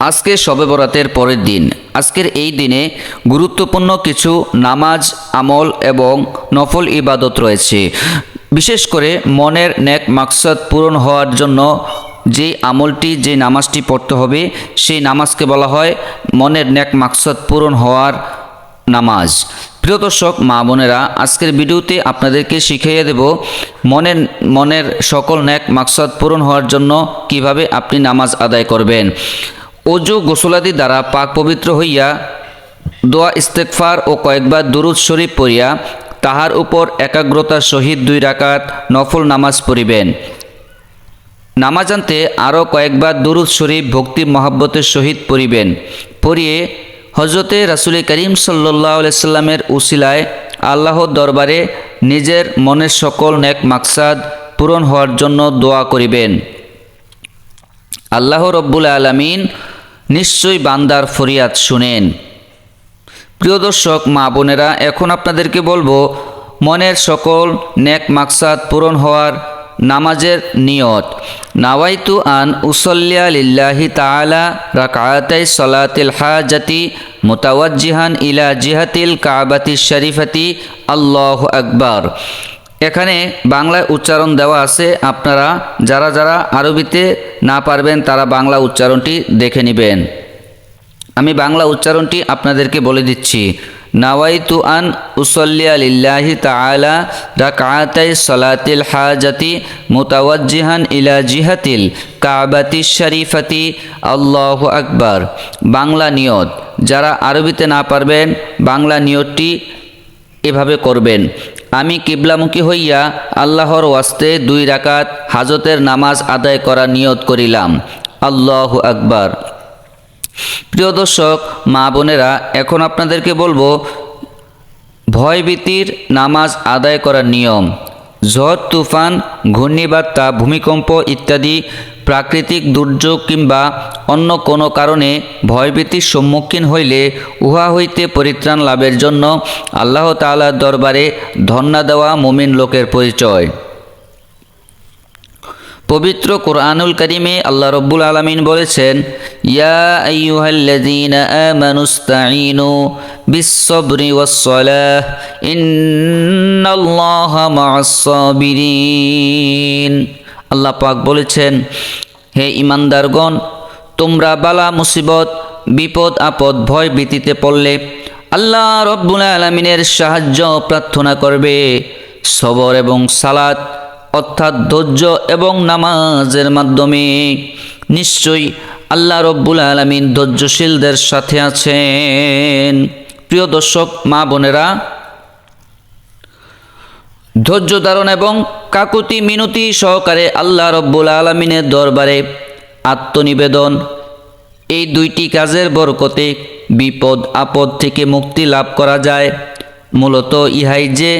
আজকে শবে বরাতের পরের দিন। আজকের এই দিনে গুরুত্বপূর্ণ কিছু নামাজ, আমল এবং নফল ইবাদত রয়েছে। বিশেষ করে মনের ন্যাক মাকসাদ পূরণ হওয়ার জন্য যে আমলটি, যে নামাজটি পড়তে হবে, সেই নামাজকে বলা হয় মনের ন্যাক মাকসাদ পূরণ হওয়ার নামাজ। প্রিয় দর্শক, মা বোনেরা, আজকের ভিডিওতে আপনাদেরকে শিখিয়ে দেব মনের মনের সকল ন্যাক মাকসাদ পূরণ হওয়ার জন্য কীভাবে আপনি নামাজ আদায় করবেন। অজু গোসলাদি দ্বারা পাক পবিত্র হইয়া দোয়া ইস্তেকফার ও কয়েকবার দুরুদ শরীফ পড়িয়া তাহার উপর একাগ্রতার সহিত দুই রাকাত নফল নামাজ পড়িবেন। নামাজ আনতে আরও কয়েকবার দুরুদ শরীফ ভক্তি মহাব্বতের সহিত পড়িবেন। পড়িয়ে হজরতে রাসুল করিম সাল্লাহ সাল্লামের উসিলায় আল্লাহর দরবারে নিজের মনের সকল নেক মাকসাদ পূরণ হওয়ার জন্য দোয়া করিবেন। আল্লাহ রব্বুল আলমিন নিশ্চয়ই বান্দার ফরিয়াদ শুনেন। প্রিয় দর্শক, মা বোনেরা, এখন আপনাদেরকে বলব, মনের সকল নেক মাকসাদ পূরণ হওয়ার নামাজের নিয়ত। নাওয়াইতু আন উসল্লিয়া লিল্লাহি তাআলা রাকাতাই সলাতিল হাজাতি মুতাওয়াজ্জিহান ইলা জিহাতিল কাবাতি শরীফাতি। আল্লাহ আকবার। এখানে বাংলায় উচ্চারণ দেওয়া আছে, আপনারা যারা যারা আরবিতে না পারবেন তারা বাংলা উচ্চারণটি দেখে নেবেন। আমি বাংলা উচ্চারণটি আপনাদেরকে বলে দিচ্ছি। নাওয়াইতু আন উসল্লিয়া লিল্লাহি তাআলা রাকাতাই সলাতিল হাজাতি মুতাওয়াজ্জিহান ইলা জিহাতিল কাবাতি শরীফাতি। আল্লাহু আকবার। বাংলা নিয়ত। যারা আরবিতে না পারবেন, বাংলা নিয়তটি এভাবে করবেন। আমি কিবলামুখী হইয়া আল্লাহর ওয়াস্তে দুই রাকাত হাজতের নামাজ আদায় করা নিয়ত করিলাম। আল্লাহ আকবার। প্রিয় দর্শক, মা বোনেরা, এখন আপনাদেরকে বলব, ভয়ভীতির নামাজ আদায় করার নিয়ম। ঝড়, তুফান, ঘূর্ণিবার্তা, ভূমিকম্প ইত্যাদি প্রাকৃতিক দুর্যোগ কিংবা অন্য কোনো কারণে ভয়ভীতির সম্মুখীন হইলে উহা হইতে পরিত্রাণ লাভের জন্য আল্লাহ তাআলার দরবারে ধন্যা দেওয়া মুমিন লোকের পরিচয়। পবিত্র কোরআনুল করিমে আল্লাহ রব্বুল আলমিন বলেছেন, ইয়া আল্লাহ পাক বলেছেন, হে ইমানদারগণ, তোমরা বালা, মুসিবত, বিপদ, আপদ, ভয় ভীতিতে পড়লে আল্লাহ রব্বুল আলমিনের সাহায্য প্রার্থনা করবে। সবর এবং সালাত, অর্থাৎ ধৈর্য এবং নামাজের মাধ্যমে নিশ্চয়ই আল্লাহ রব্বুল আলমিন ধৈর্যশীলদের সাথে আছেন। প্রিয় দর্শক, মা বোনেরা, ধৈর্য ধারণ এবং কাকুতি মিনতি সহকারে আল্লাহ রব্বুল আলমিনের দরবারে আত্মনিবেদন। এই দুইটি কাজের বরকতে বিপদ আপদ থেকে মুক্তি লাভ করা যায়। মূলত ইহাই যে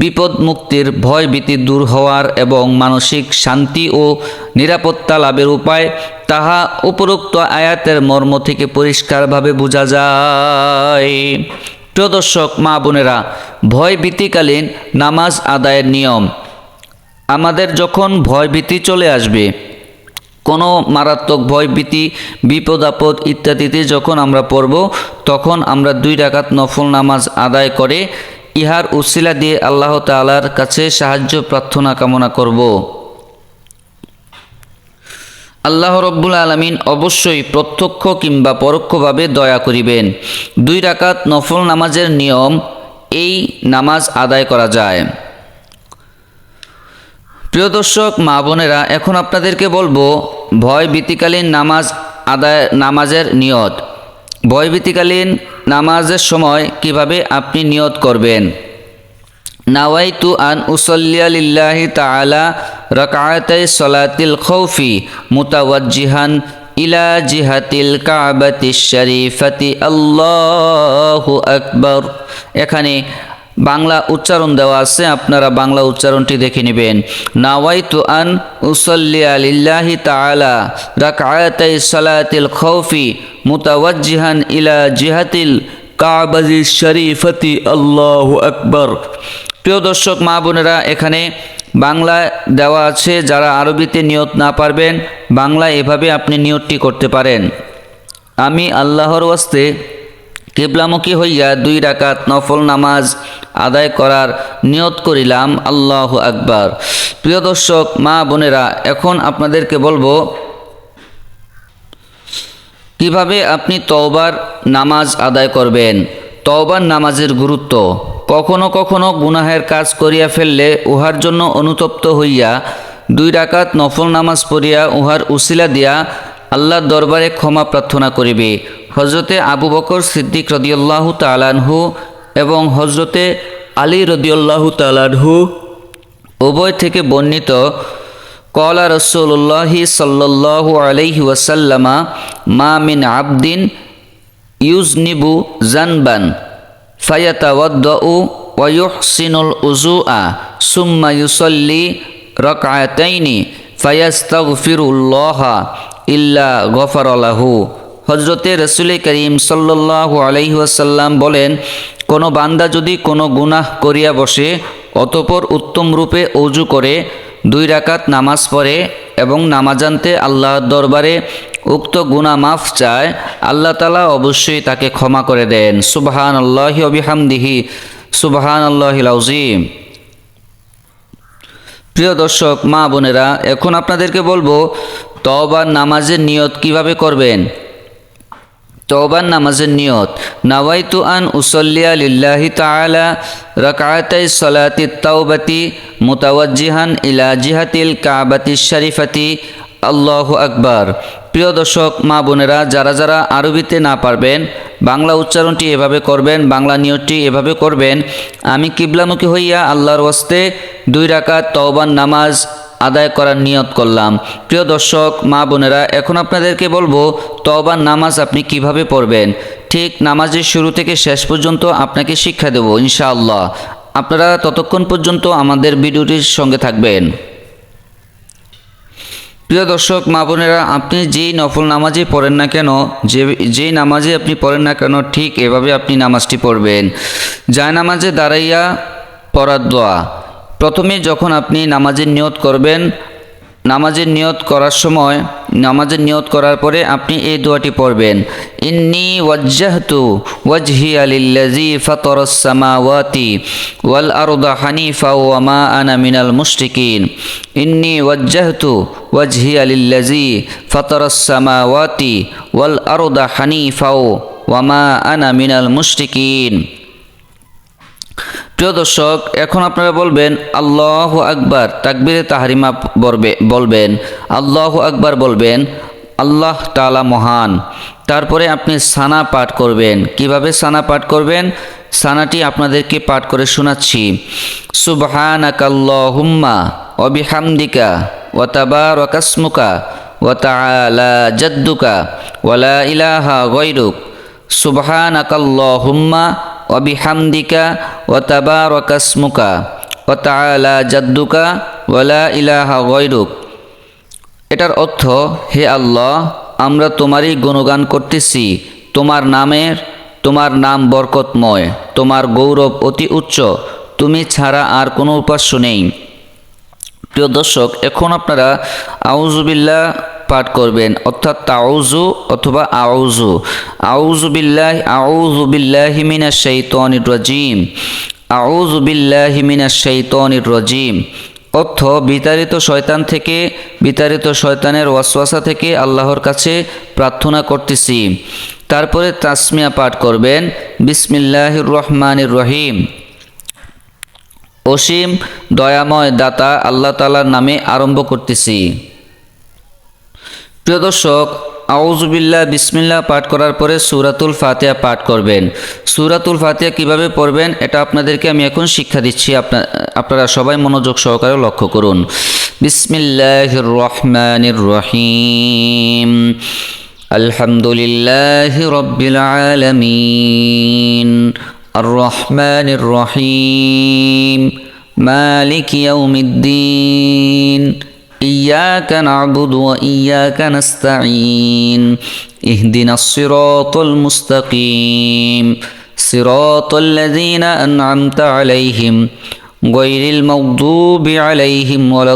বিপদ মুক্তির ভয় ভীতি দূর হওয়ার এবং মানসিক শান্তি ও নিরাপত্তা লাভের উপায়, তাহা উপরোক্ত আয়াতের মর্ম থেকে পরিষ্কারভাবে বোঝা যায়। প্রিয় দর্শক, মা বোনেরা, ভয় ভীতিকালীন নামাজ আদায়ের নিয়ম আমাদের যখন ভয় ভীতি চলে আসবে, কোনো মারাত্মক ভয় ভীতি, বিপদ আপদ ইত্যাদিতে যখন আমরা পড়ব, তখন আমরা দুই ডাকাত নফল নামাজ আদায় করে ইহার উসিলা দিয়ে আল্লাহ তালার কাছে সাহায্য, প্রার্থনা কামনা করব। আল্লাহ রব্বুল আলমিন অবশ্যই প্রত্যক্ষ কিংবা পরোক্ষভাবে দয়া করিবেন। দুই রাকাত নফল নামাজের নিয়ম এই নামাজ আদায় করা যায়। প্রিয় দর্শক, মা বোনেরা, এখন আপনাদেরকে বলব, ভয় ভীতিকালীন নামাজ আদায়, নামাজের নিয়ত। ভয় ভীতিকালীন নামাজের সময় কীভাবে আপনি নিয়ত করবেন? নাওয়াইতু আন উসল্লিয়া লিল্লাহি তাআলা সলাতিল খৌফি মুতাওয়াজ্জিহান ইলা জিহাতিল কাবাতি শরীফাতি। আল্লাহু আকবর। এখানে বাংলা উচ্চারণ দেওয়া আছে, আপনারা বাংলা উচ্চারণটি দেখে নেবেন। নাওয়াইতু আন উসল্লিয়া লিল্লাহি তাআলা রাকাতাই সলাতিল খৌফি মুতাওয়াজ্জিহান ইলা জিহাতিল কাবাজি শরীফতি, আল্লাহু আকবার। প্রিয় দর্শক, মা বোনেরা, এখানে বাংলা দেওয়া আছে, যারা আরবিতে নিয়ত না পারবেন, বাংলা এভাবে আপনি নিয়তটি করতে পারেন। আমি আল্লাহর ওয়াস্তে কেবলামুখী হইয়া দুই রাকাত নফল নামাজ আদায় করার নিয়ত করিলাম, আল্লাহ আকবার। প্রিয় দর্শক, মা বোনেরা, এখন আপনাদেরকে বলব কীভাবে আপনি তওবার নামাজ আদায় করবেন। তওবার নামাজের গুরুত্ব। কখনো কখনো গুনাহের কাজ করিয়া ফেললে উহার জন্য অনুতপ্ত হইয়া দুই রাকাত নফল নামাজ পড়িয়া উহার উসিলা দিয়া আল্লাহর দরবারে ক্ষমা প্রার্থনা করিবে। হজরতে আবু বকর সিদ্দিক রদিয়াল্লাহু তালানহু এবং হজরতে আলী রদিয়াল্লাহু তালানহু উভয় থেকে বর্ণিত কলা রসুল্লাহি সাল্লাল্লাহু আলাইহি ওয়াসাল্লামা মা মিন আবদিন ইউজনিবু জানবান ফায়াতাওয়াদ্দাউ ওয়ায়ুহসিনুল উজুআ সুম্মা ইউসাল্লি রাকআতাইনি ফায়াস্তাগফিরুল্লাহা ইল্লা গফারালাহু। হজরতে রসুল করিম সাল্লাল্লাহু আলাইহি ওয়াসাল্লাম বলেন, কোনো বান্দা যদি কোনো গুনাহ করিয়া বসে, অতপর উত্তম রূপে অজু করে, দুই রাকাত নামাজ পড়ে এবং নামাজান্তে আল্লাহর দরবারে উক্ত গুনা মাফ চায়, আল্লাহ তালা অবশ্যই তাকে ক্ষমা করে দেন। সুবহান আল্লাহি অবিহামদিহি সুবহান আল্লাহিল আজিম প্রিয় দর্শক, মা বোনেরা, এখন আপনাদেরকে বলব, তওবার নামাজের নিয়ত কীভাবে করবেন? তওবার নামাজের নিয়ত। নাওয়াইতু আন উসল্লিয়া লিল্লাহি তাআলা রাকাতাই সলাতি তাওবাতি মুতাওয়াজ্জিহান ইলা জিহাতিল কাবাতি শরীফাতি। আল্লাহু আকবার। প্রিয় দর্শক, মা বোনেরা, যারা যারা আরবিতে না পারবেন, বাংলা উচ্চারণটি এভাবে করবেন, বাংলা নিয়তটি এভাবে করবেন, আমি কিবলামুখী হইয়া আল্লাহর ওয়াস্তে দুই রাকাত তওবার নামাজ আদায় করার নিয়ত করলাম। প্রিয় দর্শক, মা বোনেরা, এখন আপনাদেরকে বলব, তওবার নামাজ আপনি কীভাবে পড়বেন? ঠিক নামাজের শুরু থেকে শেষ পর্যন্ত আপনাকে শিক্ষা দেব, ইনশাআল্লাহ। আপনারা ততক্ষণ পর্যন্ত আমাদের ভিডিওটির সঙ্গে থাকবেন। প্রিয় দর্শক, মা বোনেরা, আপনি যেই নফল নামাজে পড়েন না কেন, যে, যেই নামাজে আপনি পড়েন না কেন, ঠিক এভাবে আপনি নামাজটি পড়বেন। যায় নামাজে দাঁড়াইয়া পড়ার দোয়া। প্রথমে যখন আপনি নামাজের নিয়ত করবেন, নামাজের নিয়ত করার সময়, নামাজের নিয়ত করার পরে আপনি এই দোয়াটি পড়বেন, ইন্নি ওয়াজ্জাহতু ওয়াজহি আলিল্লাজি ফাতরাস সামাওয়াতি ওয়াল আরদা হানিফা ওয়া মা আনা মিনাল মুশরিকিন, ইন্নি ওয়াজ্জাহতু ওয়াজহি আলিল্লাজি ফাতরাস সামাওয়াতি ওয়াল আরদা হানিফা ওয়া মা আনা মিনাল মুশরিকিন। প্রিয় দর্শক, এখন আপনারা বলবেন, আল্লাহ আকবার। তাকবিরে তাহারিমা বলবে বলবেন, আল্লাহ আকবার বলবেন, আল্লাহ তালা মহান। তারপরে আপনি সানা পাঠ করবেন। কীভাবে সানা পাঠ করবেন? সানাটি আপনাদেরকে পাঠ করে শোনাচ্ছি। সুবহানাকাল্লাহুম্মা অবিহামদিকা ওয়াতাবা রকাসমুকা ওয়াতালা জাদ্দুকা ওয়ালা ইলাহা গৈরুক সুবহানাকাল্লাহুম্মা অবিহামদিকা ওয়াতাবা রকাসমুকা ওয়াতালা জাদ্দুকা ওয়ালা ইলাহা গৈরুক এটার অর্থ, হে আল্লাহ, আমরা তোমারই গুণগান করতেছি। তোমার নামের, তোমার নাম বরকতময়, তোমার গৌরব অতি উচ্চ, তুমি ছাড়া আর কোনো উপাস্য নেই। প্রিয় দর্শক, এখন আপনারা আউজুবিল্লাহ পাঠ করবেন, অর্থাৎ তাউজু অথবা আউজু আউজু বিল্লাহ আউজু বিল্লাহি মিনাশ শাইতানির রাজিম। আউজু বিল্লাহি মিনাশ শাইতানির রাজিম। অর্থ, বিতাড়িত শয়তান থেকে, বিতাড়িত শয়তানের ওয়াসওয়াসা থেকে আল্লাহর কাছে প্রার্থনা করতেছি। তারপরে তাসমিয়া পাঠ করবেন, বিসমিল্লাহির রহমানির রহিম। অসীম দয়াময় দাতা আল্লাহ তালার নামে আরম্ভ করতেছি। প্রিয় দর্শক আউজবিল্লা বিসমিল্লা পাঠ করার পরে সুরাতুল ফাতিয়া পাঠ করবেন। সুরাতুল ফাতিয়া কীভাবে পড়বেন, এটা আপনাদেরকে আমি এখন শিক্ষা দিচ্ছি। আপনারা সবাই মনোযোগ সহকারে লক্ষ্য করুন। বিসমিল্লাহ রহমান রহিম আলহামদুলিল্লাহ রবিলমিন রহমান আর রহিম মালিক ইয়ৌমিদ্দিন إياك نعبد وإياك نستعين اهدنا الصراط المستقيم صراط الذين أنعمت عليهم غير المغضوب عليهم ولا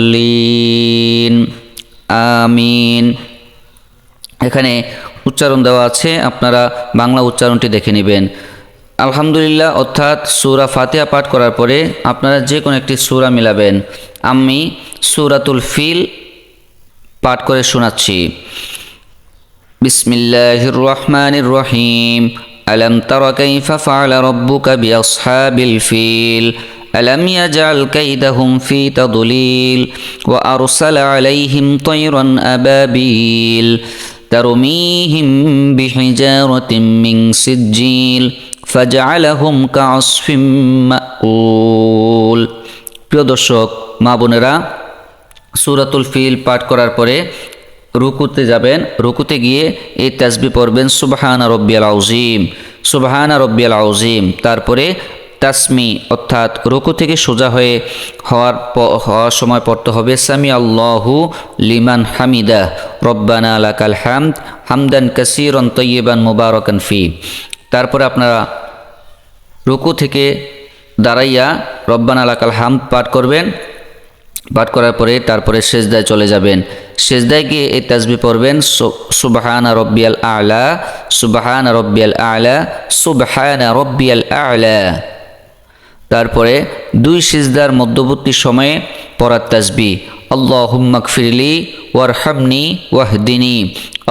الضالين آمين এখানে উচ্চারণ দেওয়া আছে আপনারা বাংলা উচ্চারণটি দেখে নেবেন আলহামদুলিল্লাহ অর্থাৎ সুরা ফাতিহা পাঠ করার পরে আপনারা যে কোনো একটি সুরা মিলাবেন আমি সুরাতুল ফিল পাঠ করে শোনাচ্ছি বিসমিল্লাহির রহমানির রহিম ألم تر كيف فعل ربك بأصحاب الفيل ألم يجعل كيدهم في تضليل وأرسل عليهم طيرا أبابيل ترميهم بحجارة من سجيل ফাজআলাহুম কাসফিম মাকুল প্রিয় দর্শক, মা বোনেরা, সুরাতুল ফিল পাঠ করার পরে রুকুতে যাবেন, রুকুতে গিয়ে এই তাসবি পড়বেন, সুবাহানা রব্বিয়াল আউজিম সুবাহানা রব্বিয়াল আউজিম তারপরে তাসমি, অর্থাৎ রুকু থেকে সোজা হয়ে হওয়ার হওয়ার সময় পড়তে হবে সামি আল্লাহু লিমান হামিদা, রব্বানা আলাকাল হামদ, হামদান কাসিরন তৈবান মুবারকান ফি। তারপরে আপনারা রুকু থেকে দাঁড়াইয়া রব্বান আলাকাল হামদ পাঠ করবেন। পাঠ করার পরে তারপরে সেজদায় চলে যাবেন। সেজদায় গিয়ে এই তাজবি পড়বেন সুবাহানা রব্বিয়াল আলা, সুবাহানা রব্বিয়াল আলা, সুবাহানা রব্বিয়াল আলা। তারপরে দুই সিজদার মধ্যবর্তী সময়ে পড়ার তাজবি আল্লাহ হুম্মাক ফিরলি ওয়ারহামনি ওয়াহদিনী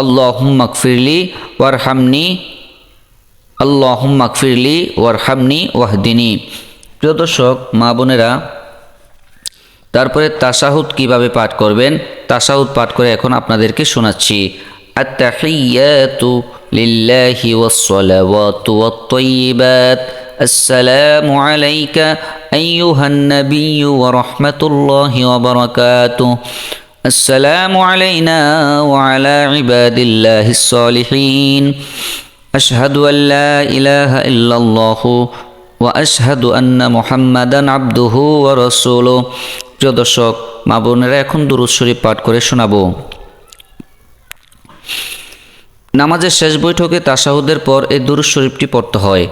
আল্লাহ হুম্মাক ফিরলি ওয়ারহামনি আল্লাহ হুম্মাক ফিরলি ওয়ারহামনি ওয়াহদিনী প্রিয় দর্শক মা বোনেরা তারপরে তাসাহুদ কিভাবে পাঠ করবেন তাসাহুদ পাঠ করে এখন আপনাদেরকে শোনাচ্ছি আত্তাহিয়াতু লিল্লাহি ওয়াসসালাওয়াতু ওয়াত-তাইয়িবাত السلام عليك أيها النبي ورحمة الله وبركاته السلام علينا وعلى عباد الله الصالحين أشهد أن لا إله إلا الله وأشهد أن محمدا عبده ورسوله প্রিয় দর্শক মা বোনেরা এখন দুরুদ শরীফ পাঠ করে শোনাবো নামাজের শেষ বৈঠকে তাসাহুদের পর এই দুরুদ শরীফটি পড়তে হয়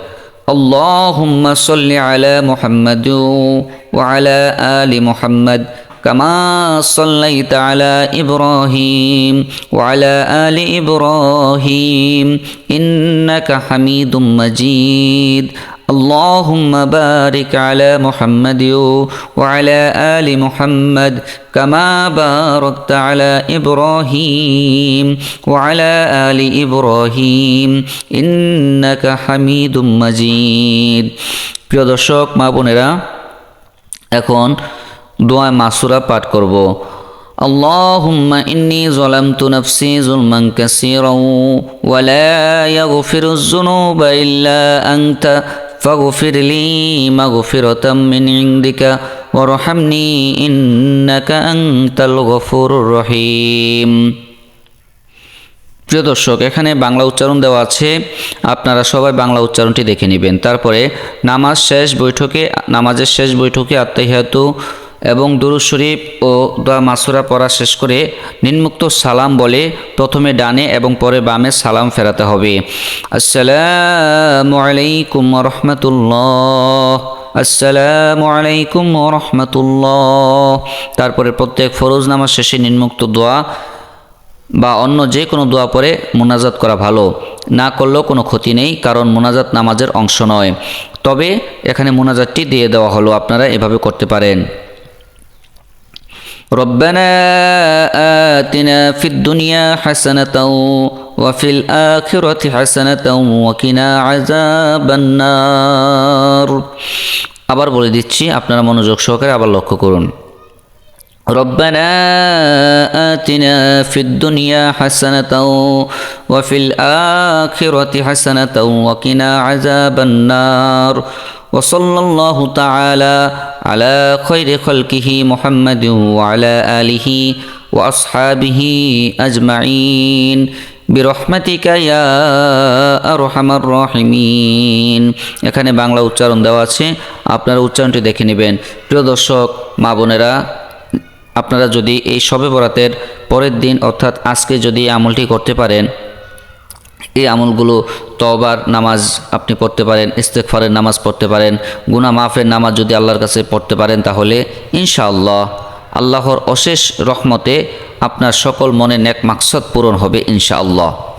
اللهم صل على محمد وعلى آل محمد كما صليت على إبراهيم وعلى آل إبراهيم إنك حميد مجيد اللهم بارك على محمد وعلى آل محمد كما باركت على إبراهيم وعلى آل إبراهيم إنك حميد مجيد প্রিয় দর্শক মা বোনেরা এখন দোয়া মাসুরা পাঠ করব اللهم إني ظلمت نفسي ظلما كثيرا ولا يغفر الذنوب إلا أنت فاغفر لي مغفرة من عندك وارحمني إنك أنت الغفور الرحيم প্রিয় দর্শক এখানে বাংলা উচ্চারণ দেওয়া আছে আপনারা সবাই বাংলা উচ্চারণটি দেখে নেবেন তারপরে নামাজ শেষ বৈঠকে নামাজের শেষ বৈঠকে আত্মাহিয়াতু এবং দুরুদ শরীফ ও দোয়া মাসুরা পড়া শেষ করে নিম্মুক্ত সালাম বলে প্রথমে ডানে এবং পরে বামে সালাম ফেরাতে হবে। আসসালামু আলাইকুম রহমতুল্লাহ। আসসালামু আলাইকুম রহমতুল্লাহ। তারপরে প্রত্যেক ফরোজ নামাজ শেষে নিম্মুক্ত দোয়া বা অন্য যে কোনো দোয়া পরে মোনাজাত করা ভালো। না করলেও কোনো ক্ষতি নেই, কারণ মোনাজাত নামাজের অংশ নয়। তবে এখানে মোনাজাতটি দিয়ে দেওয়া হলো, আপনারা এভাবে করতে পারেন। ربنا آتنا في الدنيا حسنة وفي الآخرة حسنة وقنا عذاب النار আবার বলে দিচ্ছি আপনারা মনোযোগ সহকারে আবার লক্ষ্য করুন ربنا آتنا في الدنيا حسنة وفي الآخرة حسنة وقنا عذاب النار وصلى الله تعالى على خير خلقه محمد وعلى آله وأصحابه أجمعين برحمتك يا আরহামার রহিমিন এখানে বাংলা উচ্চারণ দেওয়া আছে আপনারা উচ্চারণটি দেখে নেবেন প্রিয় দর্শক মা বোনেরা আপনারা যদি এই শবে বরাতের পরের দিন অর্থাৎ আজকে যদি এই আমলটি করতে পারেন এই আমলগুলো তবার নামাজ আপনি পড়তে পারেন ইস্তেকফারের নামাজ পড়তে পারেন গুনা মাফের নামাজ যদি আল্লাহর কাছে পড়তে পারেন তাহলে ইনশাআল্লাহ আল্লাহর অশেষ রহমতে আপনার সকল মনে নেক মাকসদ পূরণ হবে ইনশাআল্লাহ।